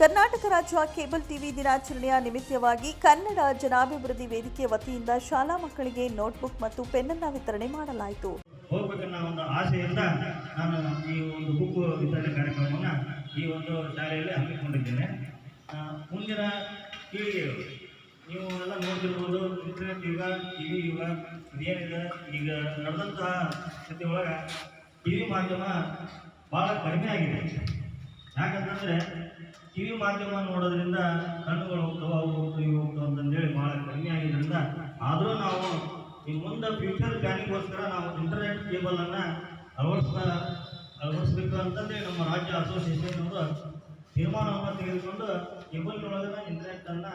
ಕರ್ನಾಟಕ ರಾಜ್ಯ cable TV ದಿನಾಚರಣೆಯ ನಿಮಿತ್ತವಾಗಿ ಕನ್ನಡ ಜನಾಭಿವೃದ್ಧಿ ವೇದಿಕೆ ವತಿಯಿಂದ ಶಾಲಾ ಮಕ್ಕಳಿಗೆ ನೋಟ್ಬುಕ್ ಮತ್ತು ಪೆನ್ನನ್ನು ವಿತರಣೆ ಮಾಡಲಾಯಿತು. ಹೋಗ್ಬೇಕನ್ನೋ ಒಂದು ಆಸೆಯಿಂದ ನಾನು ಈ ಒಂದು ಬುಕ್ ವಿತರಣೆ ಕಾರ್ಯಕ್ರಮವನ್ನು ಈ ಒಂದು ಶಾಲೆಯಲ್ಲಿ ಹಮ್ಮಿಕೊಂಡಿದ್ದೇನೆ. ಮುಂದಿನ ಪೀಳಿಗೆಗಳು, ನೀವು ಎಲ್ಲ ನೋಡ್ತಿರ್ಬೋದು ಇಂಟರ್ನೆಟ್ ಯುಗ ಟಿ ವಿ ಯುಗ, ಇದೇನಿದೆ, ಈಗ ನಡೆದಂತಹ ಸ್ಥಿತಿ ಒಳಗೆ ಟಿ ವಿ ಮಾಧ್ಯಮ ಭಾಳ ಕಡಿಮೆ ಆಗಿದೆ. ಯಾಕಂತಂದರೆ ಟಿ ವಿ ಮಾಧ್ಯಮ ನೋಡೋದ್ರಿಂದ ಕಣ್ಣುಗಳು ಹೋಗ್ತವೆ ಅವು ಹೋಗ್ತವೆ ಇವು ಹೋಗ್ತವೆ ಅಂತಂದೇಳಿ ಭಾಳ ಕಡಿಮೆ ಆಗಿದ್ದರಿಂದ ಆದರೂ ನಾವು ಈ ಮುಂದೆ ಫ್ಯೂಚರ್ ಪ್ಲಾನಿಗೋಸ್ಕರ ನಾವು ಇಂಟರ್ನೆಟ್ ಕೇಬಲನ್ನು ಅಳವಡಿಸ್ತಾ, ಅಳವಡಿಸ್ಬೇಕು ಅಂತಂದೇಳಿ ನಮ್ಮ ರಾಜ್ಯ ಅಸೋಸಿಯೇಷನ್ ಅವರು ತೀರ್ಮಾನವನ್ನು ತೆಗೆದುಕೊಂಡು ಕೇಬಲ್ನೊಳಗಿನ ಇಂಟರ್ನೆಟ್ಟನ್ನು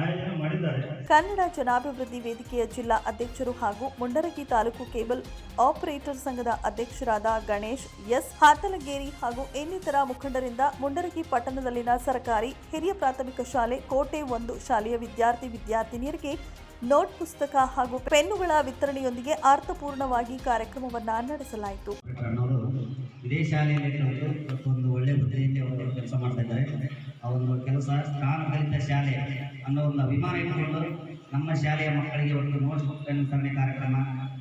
ಆಯೋಜನೆ ಮಾಡಿದ್ದಾರೆ. ಕನ್ನಡ ಜನಾಭಿವೃದ್ಧಿ ವೇದಿಕೆಯ ಜಿಲ್ಲಾ ಅಧ್ಯಕ್ಷರು ಹಾಗೂ ಮುಂಡರಗಿ ತಾಲೂಕು ಕೇಬಲ್ ಆಪರೇಟರ್ ಸಂಘದ ಅಧ್ಯಕ್ಷರಾದ ಗಣೇಶ್ ಎಸ್. ಹಾತಲಗೇರಿ ಹಾಗೂ ಇನ್ನಿತರ ಮುಖಂಡರಿಂದ ಮುಂಡರಗಿ ಪಟ್ಟಣದಲ್ಲಿನ ಸರ್ಕಾರಿ ಹಿರಿಯ ಪ್ರಾಥಮಿಕ ಶಾಲೆ ಕೋಟೆ ಒಂದು ಶಾಲೆಯ ವಿದ್ಯಾರ್ಥಿ ವಿದ್ಯಾರ್ಥಿನಿಯರಿಗೆ ನೋಟ್ ಪುಸ್ತಕ ಹಾಗೂ ಪೆನ್ನುಗಳ ವಿತರಣೆಯೊಂದಿಗೆ ಅರ್ಥಪೂರ್ಣವಾಗಿ ಕಾರ್ಯಕ್ರಮವನ್ನು ನಡೆಸಲಾಯಿತು. ಒಂದು ಕೆಲಸ ನಾನು ಕಲಿತ ಶಾಲೆ ಅನ್ನೋ ಒಂದು ಅಭಿಮಾನ ಇಟ್ಟುಕೊಂಡು ನಮ್ಮ ಶಾಲೆಯ ಮಕ್ಕಳಿಗೆ ಒಂದು ನೋಟ್ಸ್ ಬುಕ್ ಪೆನ್ ವಿತರಣೆ ಕಾರ್ಯಕ್ರಮ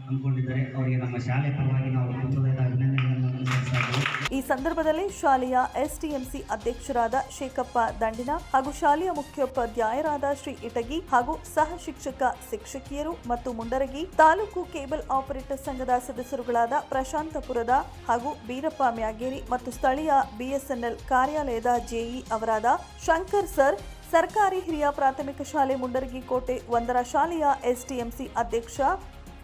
ಹಮ್ಮಿಕೊಂಡಿದ್ದಾರೆ ಅವರಿಗೆ ನಮ್ಮ ಶಾಲೆ ಪರವಾಗಿ ನಾವು ಈ ಸಂದರ್ಭದಲ್ಲಿ ಶಾಲೆಯ ಎಸ್ಟಿಎಂಸಿ ಅಧ್ಯಕ್ಷರಾದ ಶೇಖಪ್ಪ ದಂಡಿನ ಹಾಗೂ ಶಾಲೆಯ ಮುಖ್ಯೋಪಾಧ್ಯಾಯರಾದ ಶ್ರೀ ಇಟಗಿ ಹಾಗೂ ಸಹ ಶಿಕ್ಷಕ, ಶಿಕ್ಷಕಿಯರು ಮತ್ತು ಮುಂಡರಗಿ, ತಾಲೂಕು ಕೇಬಲ್ ಆಪರೇಟರ್ ಸಂಘದ ಸದಸ್ಯರುಗಳಾದ ಪ್ರಶಾಂತಪುರದ ಹಾಗೂ ಬೀರಪ್ಪ ಮ್ಯಾಗೇರಿ ಮತ್ತು ಸ್ಥಳೀಯ ಬಿಎಸ್ಎನ್ಎಲ್ ಕಾರ್ಯಾಲಯದ ಜೆಇ ಅವರಾದ ಶಂಕರ್ ಸರ್, ಸರ್ಕಾರಿ ಹಿರಿಯ ಪ್ರಾಥಮಿಕ ಶಾಲೆ ಮುಂಡರಗಿ ಕೋಟೆ ಒಂದರ ಶಾಲೆಯ ಎಸ್ಟಿಎಂಸಿ ಅಧ್ಯಕ್ಷ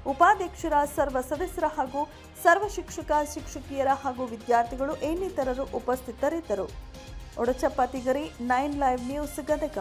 ಉಪಾಧ್ಯಕ್ಷರ, ಸರ್ವ ಸದಸ್ಯರ ಹಾಗೂ ಸರ್ವ ಶಿಕ್ಷಕ, ಶಿಕ್ಷಕಿಯರ ಹಾಗೂ ವಿದ್ಯಾರ್ಥಿಗಳು, ಇನ್ನಿತರರು ಉಪಸ್ಥಿತರಿದ್ದರು. Odachappa Tigari, nine live news Gadag.